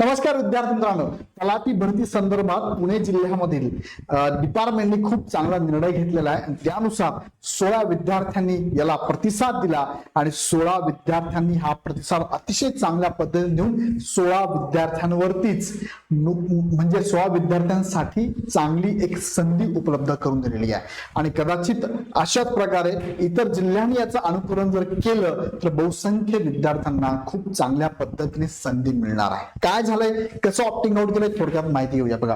नमस्कार विद्यार्थी मित्रांनो. तलाठी भरती संदर्भात पुणे जिल्ह्यामधील डिपार्टमेंटने खूप चांगला निर्णय घेतलेला आहे. त्यानुसार सोळा विद्यार्थ्यांनी याला प्रतिसाद दिला आणि सोळा विद्यार्थ्यांनी हा प्रतिसाद अतिशय चांगल्या पद्धतीने देऊन सोळा विद्यार्थ्यांवरतीच म्हणजे सोळा विद्यार्थ्यांसाठी चांगली एक संधी उपलब्ध करून दिलेली आहे. आणि कदाचित अशाच प्रकारे इतर जिल्ह्यांनी याचं अनुकरण जर केलं तर बहुसंख्य विद्यार्थ्यांना खूप चांगल्या पद्धतीने संधी मिळणार आहे. काय झालंय? कसं ऑप्टिंग आउट केलंय? थोडक्यात माहिती घेऊया बघा.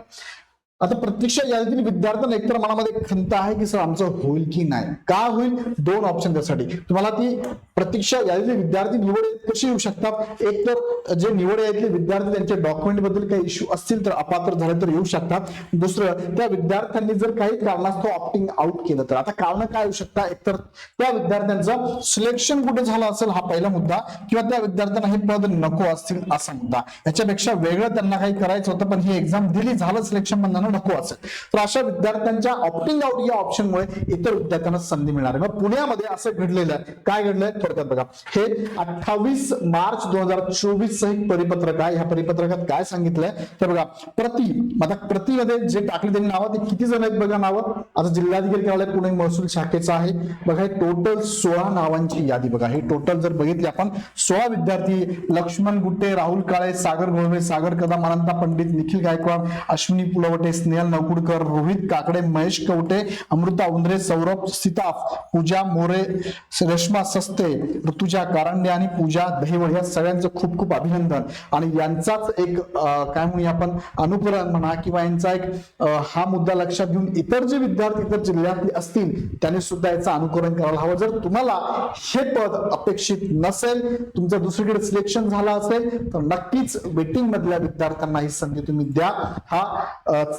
आता प्रत्यक्ष यादीतील विद्यार्थ्यांना एकतर मनामध्ये खंत आहे की सर आमचं होईल की नाही? का होईल? दोन ऑप्शन त्यासाठी. तुम्हाला ती प्रत्यक्ष यादीतील विद्यार्थी निवड कशी येऊ शकतात? एक तर जे निवड यादीतले विद्यार्थी त्यांच्या डॉक्युमेंटबद्दल काही इश्यू असतील तर अपात्र झाले तर येऊ शकतात. दुसरं त्या विद्यार्थ्यांनी जर काही कारणास्तव ऑप्टिंग आउट केलं तर. आता कारण काय येऊ शकतात? एकतर त्या विद्यार्थ्यांचं सिलेक्शन कुठे झालं असेल हा पहिला मुद्दा किंवा त्या विद्यार्थ्यांना हे पद नको असतील असा मुद्दा. याच्यापेक्षा वेगळं त्यांना काही करायचं होतं पण ही एक्झाम दिली झालं सिलेक्शन म्हणून विद्यार्थ्यांना नको असेल तर अशा विद्यार्थ्यांच्या ऑप्टिंग आउट या ऑप्शनमुळे इतर विद्यार्थ्यांना संधी मिळणार. आहे मग पुण्यामध्ये असं घडलेलं आहे. काय घडलंय? थोडक्यात बघा. हे अठ्ठावीस मार्च दोन हजार चोवीस एक परिपत्रक आहे. ह्या परिपत्रकात काय सांगितलंय? तर बघा. प्रति आता प्रतिमध्ये जे टाकले त्यांनी नावं ते किती जण आहेत बघा नावं? आता जिल्हाधिकारी कार्यालय पुणे महसूल शाखेचं आहे. बघा हे टोटल सोळा नावांची यादी बघा. हे टोटल जर बघितली आपण सोळा विद्यार्थी लक्ष्मण गुट्टे राहुल काळे सागर घोळवे सागर कदम अनंता पंडित निखिल गायकवाड अश्विनी पुलवटे स्नेहल नकुडकर रोहित काकडे महेश कवटे अमृता उंद्रे सौरभ सिताफ पूजा मोरे रश्मा सस्ते ऋतुजा कारंडे आणि पूजा दहिवळ या सगळ्यांचं खूप खूप अभिनंदन. आणि यांचाच एक काय म्हणूया आपण अनुकरण म्हणा किंवा यांचा एक हा मुद्दा लक्षात घेऊन इतर जे विद्यार्थी इतर जिल्ह्यातले असतील त्यांनी सुद्धा याचं अनुकरण करायला हवं. जर तुम्हाला हे पद अपेक्षित नसेल तुमचं दुसरीकडे सिलेक्शन झालं असेल तर नक्कीच वेटिंग मधल्या विद्यार्थ्यांना ही संधी तुम्ही द्या. हा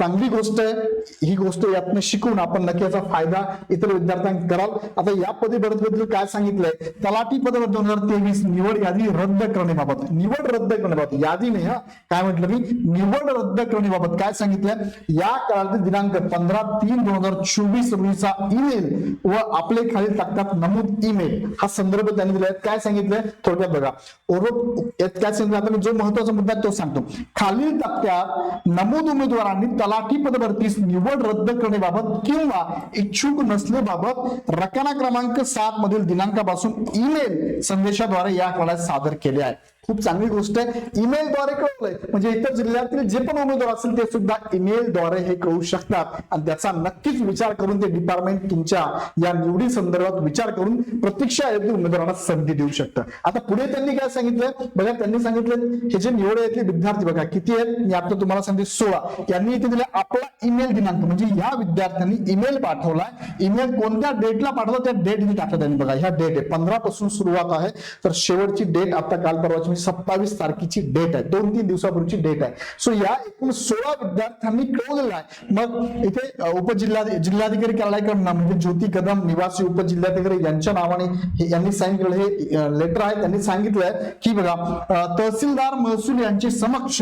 चांगली गोष्ट आहे. ही गोष्ट यातनं शिकून आपण नक्की याचा फायदा इतर विद्यार्थ्यांना कराल. आता या पदी काय सांगितलंय? तलाठी पद दोन हजार तेवीस निवड यादी रद्द करण्याबाबत. निवड रद्द करण्याबाबत. यादी नाही हा. काय म्हटलं मी? निवड रद्द करण्याबाबत काय सांगितलंय? या काळातील दिनांक पंधरा तीन दोन हजार चोवीस रोजीचा ईमेल व आपले खालील तक्त्यात नमूद ईमेल हा संदर्भ त्यांनी दिलाय. काय सांगितलंय? थोडक्यात बघा. ओरोप काय सांगितलं आता मी जो महत्त्वाचा मुद्दा तो सांगतो. खालील तक्त्यात नमूद उमेदवारांनी तलाठी निवड रद्द करण्याबाबत किंवा इच्छुक नसल्याबाबत रकाना क्रमांक सात मधील दिनांकापासून ईमेल संदेशाद्वारे या काळात सादर केले आहे खूप चांगली गोष्ट आहे. ईमेलद्वारे कळवलंय म्हणजे इतर जिल्ह्यातील जे पण उमेदवार असतील ते सुद्धा ईमेलद्वारे हे कळू शकतात. आणि त्याचा नक्कीच विचार करून ते डिपार्टमेंट तुमच्या या निवडी संदर्भात विचार करून प्रतीक्षा येथील उमेदवारांना संधी देऊ शकतं. आता पुढे त्यांनी काय सांगितलं बघा त्यांनी सांगितलं हे जे निवड येथील विद्यार्थी बघा किती आहेत? मी आता तुम्हाला सांगते सोळा. यांनी इथे दिला आपला ईमेल दिनांक. म्हणजे या विद्यार्थ्यांनी ईमेल पाठवलाय. ईमेल कोणत्या डेटला पाठवला त्या डेट मी टाकलं त्यांनी बघा. ह्या डेट आहे. पंधरा पासून सुरुवात आहे. तर शेवटची डेट आता काल परवाची सत्तावीस तारखेची डेट आहे. दोन तीन दिवसापूर्वीची डेट आहे. सो या एकूण सोळा विद्यार्थ्यांनी कळवलेला आहे मग इथे उपजिल्हा जिल्हाधिकारी कार्यालयाकडनं म्हणजे ज्योती कदम निवासी उपजिल्हाधिकारी यांच्या नावाने यांनी साईन केलं हे लेटर आहे. त्यांनी सांगितलंय की बघा तहसीलदार महसूल यांचे समक्ष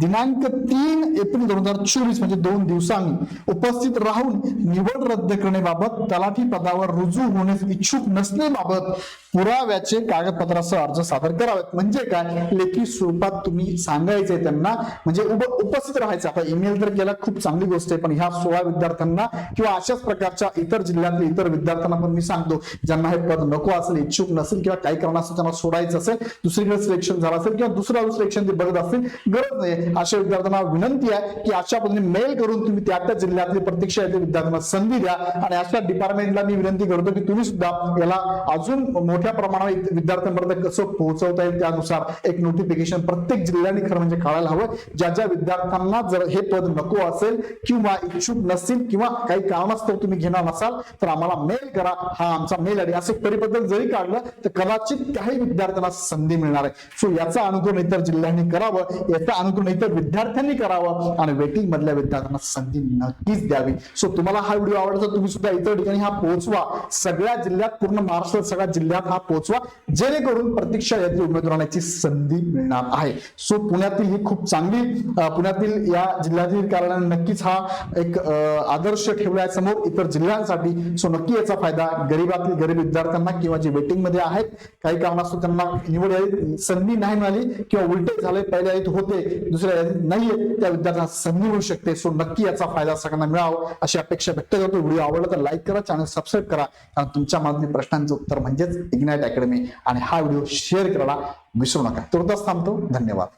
दिनांक तीन एप्रिल दोन हजार चोवीस म्हणजे दोन दिवसांनी उपस्थित राहून निवड रद्द करण्याबाबत तलाठी पदावर रुजू होण्यास इच्छुक नसण्याबाबत पुराव्याचे कागदपत्रासह अर्ज सादर करावेत. म्हणजे काय लेखी स्वरूपात तुम्ही सांगायचंय त्यांना. म्हणजे उपस्थित राहायचं. आता ईमेल तर केला खूप चांगली गोष्ट आहे. पण ह्या सोळा विद्यार्थ्यांना किंवा अशाच प्रकारच्या इतर जिल्ह्यातल्या इतर विद्यार्थ्यांना पण मी सांगतो ज्यांना हे पद नको असेल इच्छुक नसेल किंवा काही कारणास्तव त्यांना सोडायचं असेल दुसरीकडे सिलेक्शन झालं असेल किंवा दुसरं सिलेक्शन ते बघत असतील गरज नाही. अशा विद्यार्थ्यांना विनंती आहे की अशा पद्धतीने मेल करून तुम्ही त्या त्या जिल्ह्यातले प्रतीक्षा येथील विद्यार्थ्यांना संधी द्या. आणि अशा डिपार्टमेंटला मी विनंती करतो की तुम्ही सुद्धा याला अजून मोठ्या प्रमाणावर विद्यार्थ्यांपर्यंत कसं पोहोचवता येईल त्यानुसार त्यानुसार एक नोटिफिकेशन प्रत्येक जिल्ह्याने खरं म्हणजे काढायला हवं. ज्या ज्या विद्यार्थ्यांना जर हे पद नको असेल किंवा इच्छुक नसतील किंवा काही कारणास्तव तुम्ही घेणार नसाल तर आम्हाला मेल करा. हा आमचा मेल आयडी असं परिपत्रक जरी काढलं तर कदाचित काही विद्यार्थ्यांना संधी मिळणार आहे. सो याचं अनुकरण इतर जिल्ह्यांनी करावं याचं अनुकरण इतर विद्यार्थ्यांनी करावं आणि वेटिंग मधल्या विद्यार्थ्यांना संधी नक्कीच द्यावी. सो तुम्हाला हा व्हिडिओ आवडला तर तुम्ही सुद्धा इतर ठिकाणी हा पोहोचवा. सगळ्या जिल्ह्यात पूर्ण महाराष्ट्रात सगळ्या जिल्ह्यात हा पोहोचवा. जेणेकरून प्रतीक्षा यातील उमेदवारांची संधी मिळणार आहे. सो पुण्यातील ही खूप चांगली पुण्यातील या जिल्हाधिकाऱ्यांना नक्कीच हा एक आदर्श ठेवलाय समोर इतर जिल्ह्यांसाठी सो नक्की याचा फायदा गरीबातील गरीब विद्यार्थ्यांना किंवा जे वेटिंगमध्ये आहेत काही कारणास्तव त्यांना निवड यादीत संधी नाही मिळाली किंवा उलटे झाले पहिल्या यादीत होते दुसऱ्या यादीत नाहीये त्या विद्यार्थ्यांना संधी मिळू शकते. सो नक्की याचा फायदा सगळ्यांना मिळावा अशी अपेक्षा व्यक्त करतो. व्हिडिओ आवडला तर लाईक करा चॅनल सबस्क्राईब करा. कारण तुमच्या मनातील प्रश्नांचं उत्तर म्हणजेच इग्नाइट अकॅडमी आणि हा व्हिडिओ शेअर करायला विसरू नका. तुर्तास थांबतो. धन्यवाद.